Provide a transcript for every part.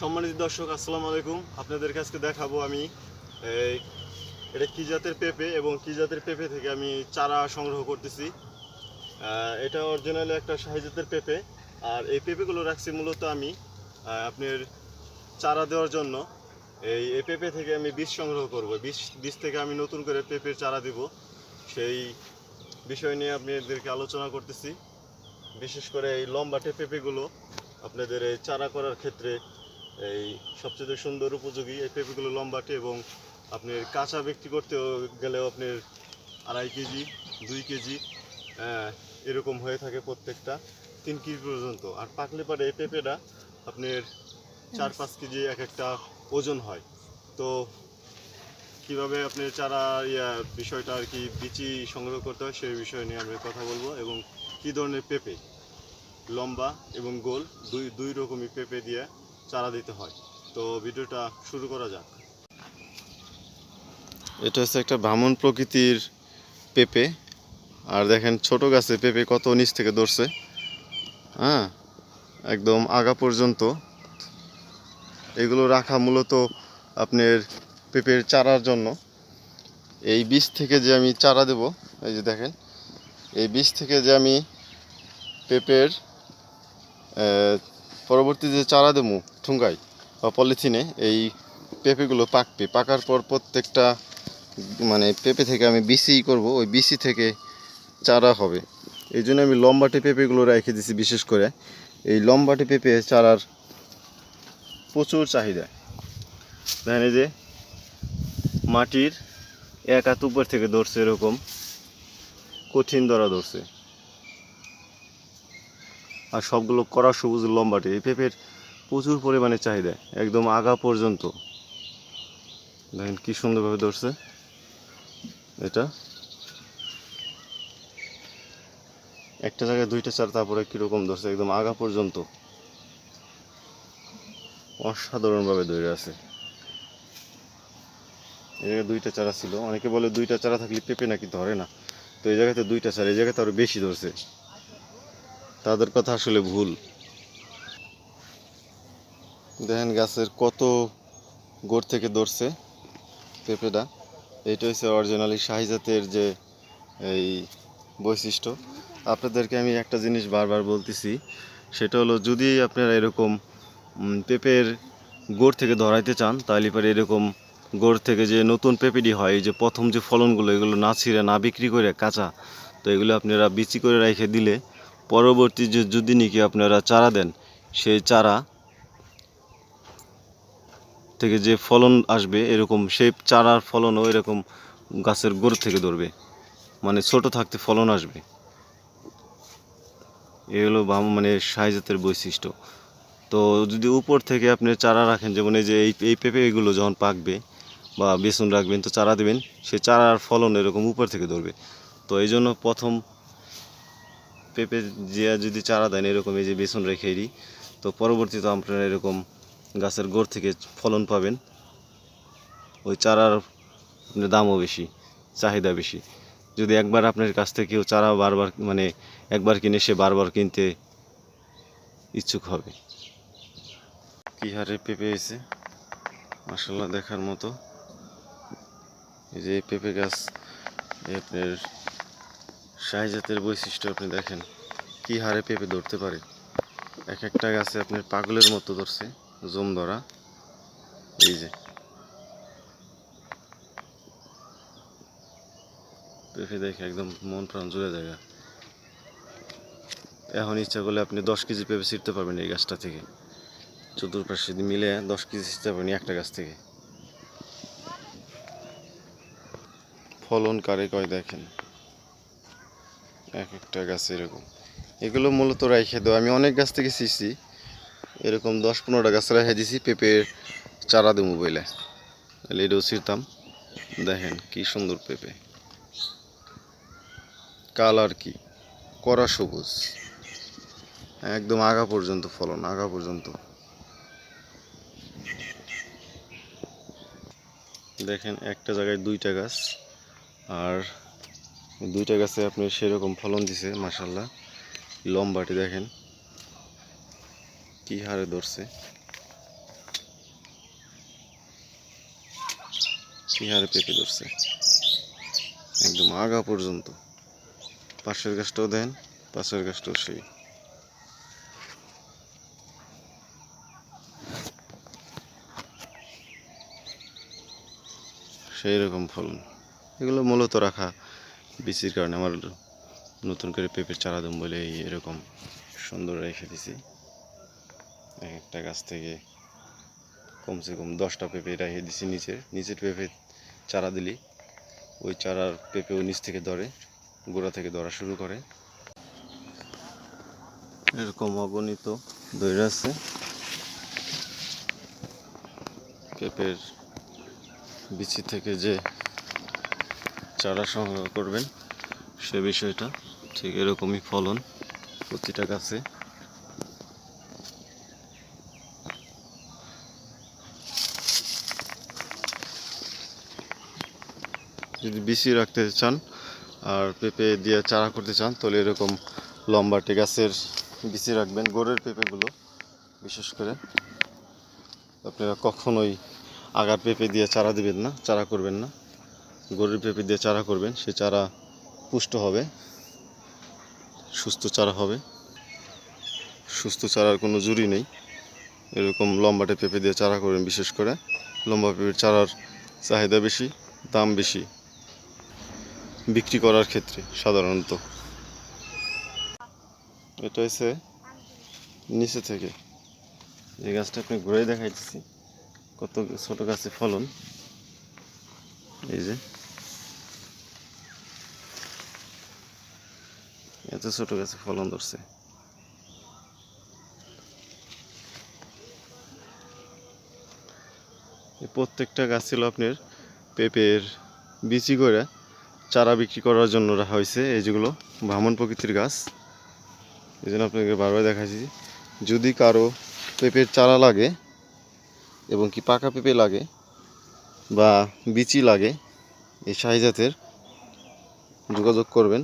সম্মানিত দর্শক আসসালামু আলাইকুম। আপনাদের কাছে দেখাবো আমি এই, এটা কি জাতের পেঁপে এবং কি জাতের পেঁপে থেকে আমি চারা সংগ্রহ করতেছি। এটা অরিজিনালি একটা জাতের পেঁপে। আর এই পেঁপেগুলো রাখছি মূলত আমি আপনার চারা দেওয়ার জন্য। এই এই পেঁপে থেকে আমি বীজ সংগ্রহ করব। বীজ বীজ থেকে আমি নতুন করে পেঁপের চারা দিব। সেই বিষয় নিয়ে আপনাদেরকে আলোচনা করতেছি। বিশেষ করে এই লম্বাটে পেঁপেগুলো আপনাদের এই চারা করার ক্ষেত্রে এই সবচেয়ে সুন্দর উপযোগী এই পেঁপেগুলো লম্বাটে এবং আপনি কাঁচা বিক্রি করতে গেলেও আপনার আড়াই কেজি দুই কেজি আহ, এরকম হয়ে থাকে প্রত্যেকটা তিন কেজি পর্যন্ত। আর পাকলে পরে এই পেঁপেটা আপনার চার পাঁচ কেজি এক একটা ওজন হয়। তো কীভাবে আপনি চারা ইয়া বিষয়টা আর কি বিচি সংগ্রহ করতে হয় সেই বিষয় নিয়ে আমরা কথা বলব এবং কী ধরনের পেঁপে? লম্বা এবং গোল দুই দুই রকমই পেঁপে দিয়ে চারা দিতে হয়। তো ভিডিওটা শুরু করা যাক। এটা হচ্ছে একটা ভ্রামণ প্রকৃতির পেঁপে। আর দেখেন ছোট গাছে পেঁপে কত নিচ থেকে ধরছে। হ্যাঁ একদম আগা পর্যন্ত। এগুলো রাখা মূলত আপনার পেঁপের চারার জন্য। এই বীজ থেকে যে আমি চারা দেব, এই যে দেখেন, এই বীজ থেকে যে আমি পেঁপের পরবর্তী যে চারা দেবো ঠুঙ্গাই বা পলিথিনে এই পেঁপেগুলো পাকবে। পাকার পর প্রত্যেকটা মানে পেঁপে থেকে আমি বিসি করব, ওই বিসি থেকে চারা হবে। এই জন্য আমি লম্বাটে পেঁপেগুলো রেখে দিছি বিশেষ করে। এই লম্বাটে পেঁপে চারার প্রচুর চাহিদা। দেখেন যে মাটির এক হাত উপর থেকে ধরছে এরকম, কঠিন ধরা ধরছে। আর সবগুলো কড়া সবুজ লম্বাটে। এই পেঁপের প্রচুর পরিমাণে চাহিদা, একদম আগা পর্যন্ত। দেখেন কি সুন্দরভাবে ধরছে। এটা। একটা জায়গায় দুইটা চার, তারপরে কীরকম ধরছে, একদম আগা পর্যন্ত। অসাধারণভাবে ধরে আছে। এই জায়গায় দুইটা চারা ছিল। অনেকে বলে দুইটা চারা থাকলে পেঁপে নাকি ধরে না। তো এই জায়গাতে দুইটা চারা, এই জায়গাতে আরও বেশি ধরছে। তাদের কথা আসলে ভুল। দেখেন গাছের কত গোড় থেকে ধরছে পেঁপেটা। এইটা হচ্ছে অরিজিনালি শাহিজাতের যে এই বৈশিষ্ট্য। আপনাদেরকে আমি একটা জিনিস বারবার বলতেছি, সেটা হলো যদি আপনারা এরকম পেঁপের গোড় থেকে ধরাইতে চান, তাহলে পরে এরকম গোড় থেকে যে নতুন পেঁপেটি হয় যে প্রথম যে ফলনগুলো, এগুলো না ছিঁড়ে, না বিক্রি করে কাঁচা, তো এগুলো আপনারা বিচি করে রেখে দিলে পরবর্তী যে যদি নাকি আপনারা চারা দেন, সেই চারা থেকে যে ফলন আসবে, এরকম সেই চারার ফলনও এরকম গাছের গোড় থেকে ধরবে। মানে ছোট থাকতে ফলন আসবে। এই হলো মানে সাইজাতের বৈশিষ্ট্য। তো যদি উপর থেকে আপনি চারা রাখেন, যেমন এই যে এই এই পেঁপে এগুলো যখন পাকবে বা বেসন রাখবেন, তো চারা দেবেন, সে চারার ফলন এরকম উপর থেকে ধরবে। তো এই জন্য প্রথম পেঁপে যে যদি চারা দেন, এরকম এই যে বেসন রেখে দিই, তো পরবর্তীতে আপনারা এরকম গাছের গোড় থেকে ফলন পাবেন। ওই চারার দামও বেশি, চাহিদা বেশি। যদি একবার আপনার কাছ থেকে কেউ চারা বারবার মানে একবার কিনে সে বারবার কিনতে ইচ্ছুক হবে। কি হারে পেঁপে এসে মাসাল্লাহ দেখার মতো। এই যে পেঁপে গাছ আপনার শাহি জাতের বৈশিষ্ট্য আপনি দেখেন। কি হারে পেঁপে ধরতে পারে? এক একটা গাছে আপনার পাগলের মতো ধরছে। জম ধরা, এই যে। পেঁপে দেখে একদম মন প্রাণ জুড়ে জায়গা। এখন ইচ্ছা করলে আপনি দশ কেজি পেঁপে ছিঁড়তে পারবেন এই গাছটা থেকে। চতুর্পাশে মিলে দশ কেজি ছিঁড়তে পারবেন একটা গাছ থেকে। ফলন কারে কয় দেখেন? এক একটা গাছ এরকম। এগুলো মূলত রাইখে দেওয়া। আমি অনেক গাছ থেকে ছিঁড়ছি। এরকম দশ পনেরোটা গাছ রেখে দিছি পেঁপের চারা দেবো বইলে। তাহলে এটাও ছিঁড়তাম। দেখেন কি সুন্দর পেঁপে। কালার কি? কড়া সবুজ। একদম আগা পর্যন্ত ফলন, আগা পর্যন্ত। দেখেন একটা জায়গায় দুইটা গাছ, আর দুইটা গাছে আপনি সেরকম ফলন দিছে মাসাল্লাহ লম্বাটি দেখেন। কি হারে ধরছে? কি হারে পেঁপে ধরছে? একদম আগা পর্যন্ত। পাশের গাছটাও দেন, পাশের গাছটাও সেই। সেই রকম ফলন। এগুলো মূলত রাখা বিচির কারণে। আমার নতুন করে পেঁপের চারা দম বলে এরকম সুন্দর রেখে দিছি। এক একটা গাছ থেকে কমসে কম দশটা পেঁপে রেখে দিছি নিচে নিচের পেঁপে চারা দিলি। ওই চারার পেঁপেও নিচ থেকে ধরে, গোড়া থেকে ধরা শুরু করে। এরকম অগণিত ধরে আছে। পেঁপের বিচি থেকে যে চারা সংগ্রহ করবেন সে বিষয়টা, ঠিক এরকমই ফলন প্রতিটা গাছে। যদি বিচি রাখতে চান আর পেঁপে দিয়ে চারা করতে চান, তাহলে এরকম লম্বাটে গাছের বিচি রাখবেন, গোড়ের পেঁপেগুলো বিশেষ করে। আপনারা কখনোই আগার পেঁপে দিয়ে চারা দিবেন না, চারা করবেন না। গরুর পেঁপে দিয়ে চারা করবেন, সে চারা পুষ্ট হবে, সুস্থ চারা হবে। সুস্থ চারার কোনো জুড়ি নেই। এরকম লম্বাটে পেঁপে দিয়ে চারা করবেন, বিশেষ করে লম্বা পেঁপের চারার চাহিদা বেশি, দাম বেশি। বিক্রি করার ক্ষেত্রে, সাধারণত। এটা হচ্ছে নিচে থেকে। যে গাছটা আপনি ঘুরে দেখাইতেছি, কত ছোট গাছে ফলন। এই যে। এত ছোট গাছে ফলন ধরছে। প্রত্যেকটা গাছ ছিল আপনার পেঁপের, বিচি করে চারা বিক্রি করার জন্য রাখা হয়েছে এই যেগুলো ভ্রমণ প্রকৃতির গাছ। এই জন্য আপনাকে বারবার দেখাচ্ছি যদি কারও পেঁপের চারা লাগে এবং কি পাকা পেঁপে লাগে বা বিচি লাগে, এই সাইজাতের যোগাযোগ করবেন।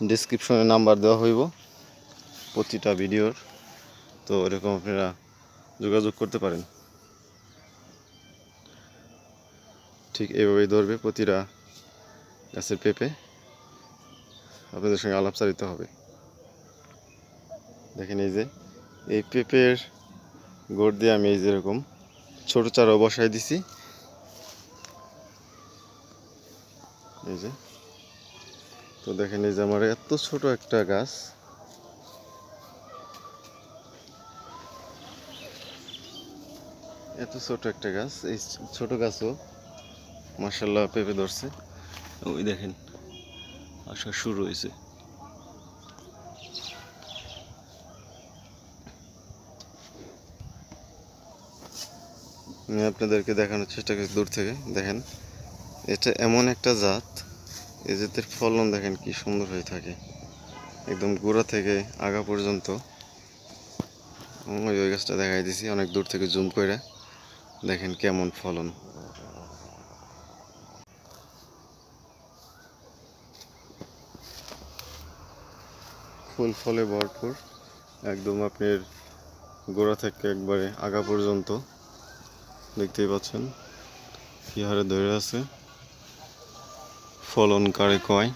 ডিসক্রিপশনে নাম্বার দেওয়া হইব প্রতিটা ভিডিওর। তো এরকম আপনারা যোগাযোগ করতে পারেন। ঠিক এইভাবেই ধরবে প্রতিটা গাছের পেঁপে। আপনাদের সঙ্গে আলাপচারিত হবে। দেখেন এই যে, এই পেঁপের গোড় দিয়ে আমি এই যেরকম ছোট চারা বসাই দিছি। এই যে, তো দেখেন এই যে আমার এত ছোট একটা গাছ। এত ছোট একটা গাছ, এই ছোট গাছও মার্শাল্লাহ পেঁপে ধরছে। ওই দেখেন আসা শুরু হয়েছে। আমি আপনাদেরকে দেখানোর চেষ্টা করছি দূর থেকে, দেখেন। এটা এমন একটা জাত, এই জাতের ফলন দেখেন কি সুন্দর হয়ে থাকে। একদম গোড়া থেকে আগা পর্যন্ত। ওই গাছটা দেখাই দিছি, অনেক দূর থেকে জুম করে দেখেন কেমন ফলন। ফুল ফলে ভরপুর। একদম আপনার গোড়া থেকে একবারে আগা পর্যন্ত। দেখতেই পাচ্ছেন কি হারে ধরে আছে। ফলন কারে কয়।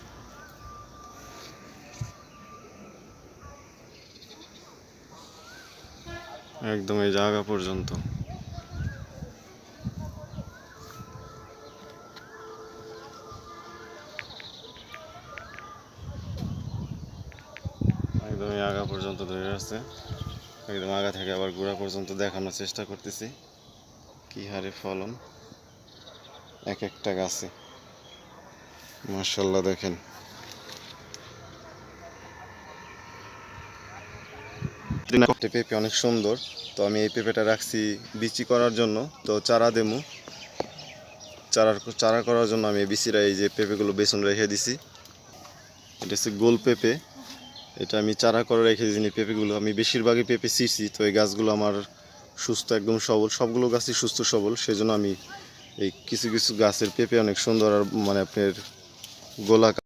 একদম এই জায়গা পর্যন্ত। আছে একদম আগা থেকে আবার গোড়া পর্যন্ত দেখানোর চেষ্টা করতেছি। কি হারে ফলন। এক একটা গাছে। মার্শাল্লাহ দেখেন। পেঁপে অনেক সুন্দর। তো আমি এই পেঁপেটা রাখছি বিচি করার জন্য। তো চারা দেমু। চারার চারা করার জন্য আমি বিচিরা এই যে পেঁপেগুলো বেসন রেখে দিছি। এটা হচ্ছে গোল পেঁপে। এটা আমি চারা করে রেখে দিয়েছি পেঁপেগুলো আমি বেশিরভাগই পেঁপে ছিঁড়ছি, তো এই গাছগুলো আমার সুস্থ একদম সবল, সবগুলো গাছই সুস্থ সবল, সেজন্য আমি এই কিছু কিছু গাছের পেঁপে অনেক সুন্দর আর মানে আপনার গোলাকার